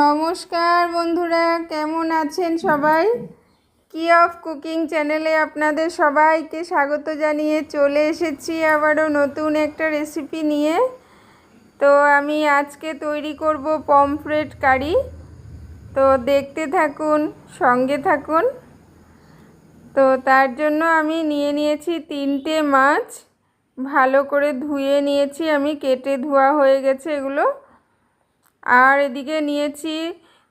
নমস্কার বন্ধুরা, কেমন আছেন সবাই? কি অফ কুকিং চ্যানেলে আপনাদের সবাইকে স্বাগত জানিয়ে চলে এসেছি আবারও নতুন একটা রেসিপি নিয়ে। তো আমি আজকে তৈরি করব পমফ্রেট কারি তো দেখতে থাকুন, সঙ্গে থাকুন। তো তার জন্য আমি নিয়ে নিয়েছি তিনটে মাছ। ভালো করে ধুয়ে নিয়েছি আমি, কেটে ধোয়া হয়ে গেছে এগুলো। আর এদিকে নিয়েছি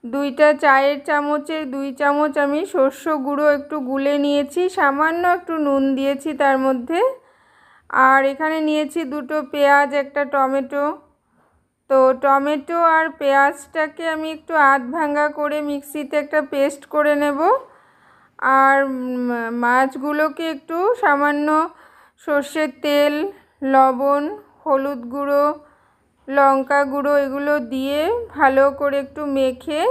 দুইটা চায়ের চামচের দুই চামচ আমি শস্য গুঁড়ো একটু গুলে নিয়েছি, সামান্য একটু নুন দিয়েছি তার মধ্যে। আর এখানে নিয়েছি দুটো পেঁয়াজ, একটা টমেটো। তো টমেটো আর পেঁয়াজটাকে আমি একটু আধ ভাঙ্গা করে মিক্সিতে একটা পেস্ট করে নেব। আর মাছগুলোকে একটু সামান্য সর্ষের তেল, লবণ, হলুদ গুঁড়ো লঙ্কা গুঁড়ো এগুলো দিয়ে ভালো করে একটু মেখে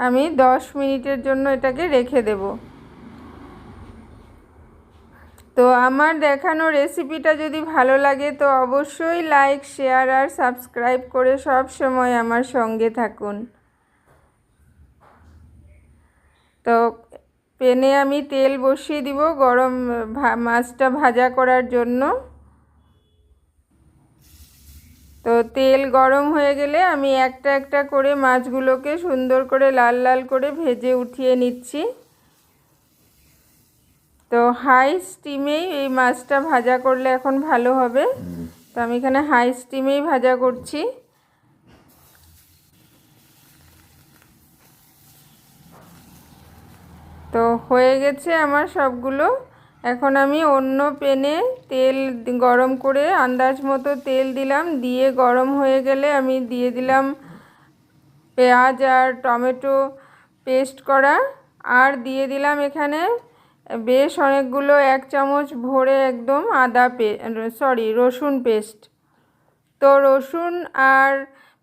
আমি দশ মিনিটের জন্য এটাকে রেখে দেব। তো আমার দেখানো রেসিপিটা যদি ভালো লাগে তো অবশ্যই লাইক, শেয়ার আর সাবস্ক্রাইব করে সব সময় আমার সঙ্গে থাকুন। তো পেনে আমি তেল বসিয়ে দিব গরম মাছটা ভাজা করার জন্য। তো তেল গরম হয়ে গেলে আমি একটা একটা করে মাছগুলোকে সুন্দর করে লাল লাল করে ভেজে উঠিয়ে নিচ্ছি। তো হাই স্টিমেই এই মাছটা ভাজা করলে এখন ভালো হবে। তো আমি এখানে হাই স্টিমেই ভাজা করছি। তো হয়ে গেছে আমার সবগুলো। এখন আমি অন্য পেনে তেল গরম করে আন্দাজ মতো তেল দিলাম। দিয়ে গরম হয়ে গেলে আমি দিয়ে দিলাম পেঁয়াজ আর টমেটো পেস্ট করা। আর দিয়ে দিলাম এখানে বেশ অনেকগুলো এক চামচ ভরে একদম আদা পে সরি রসুন পেস্ট। তো রসুন আর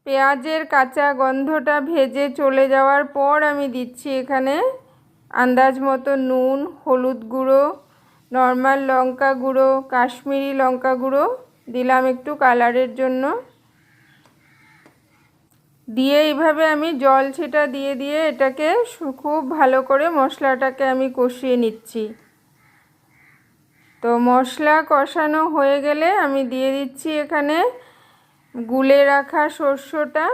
পেঁয়াজের কাঁচা গন্ধটা ভেজে চলে যাওয়ার পর আমি দিচ্ছি এখানে আন্দাজ মতো নুন, হলুদ গুঁড়ো নর্মাল লঙ্কা গুঁড়ো, কাশ্মীরি লঙ্কা গুঁড়ো দিলাম একটু কালারের জন্য। দিয়ে এইভাবে আমি জল ছেটা দিয়ে দিয়ে এটাকে খুব ভালো করে মশলাটাকে আমি কষিয়ে নিচ্ছি। তো মশলা কষানো হয়ে গেলে আমি দিয়ে দিচ্ছি এখানে গুলে রাখা সর্ষটা।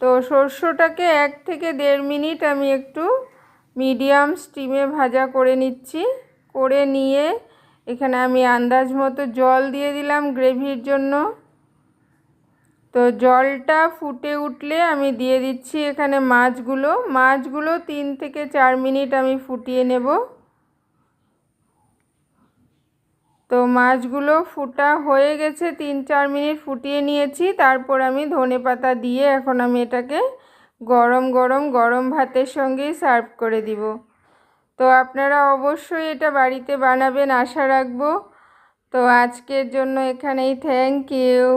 তো সর্ষটাকে এক থেকে দেড় মিনিট আমি একটু মিডিয়াম স্টিমে ভাজা করে নিচ্ছি। করে নিয়ে এখানে আমি আন্দাজ মতো জল দিয়ে দিলাম গ্রেভির জন্য। তো জলটা ফুটে উঠলে আমি দিয়ে দিচ্ছি এখানে মাছগুলো। মাছগুলো তিন থেকে চার মিনিট আমি ফুটিয়ে নেব। তো মাছগুলো ফুটা হয়ে গেছে, তিন চার মিনিট ফুটিয়ে নিয়েছি। তারপর আমি ধনে পাতা দিয়ে এখন আমি এটাকে গরম গরম গরম ভাতের সঙ্গেই সার্ভ করে দিব। তো আপনারা অবশ্যই এটা বাড়িতে বানাবেন আশা রাখব। তো আজকের জন্য এখানেই থ্যাংক ইউ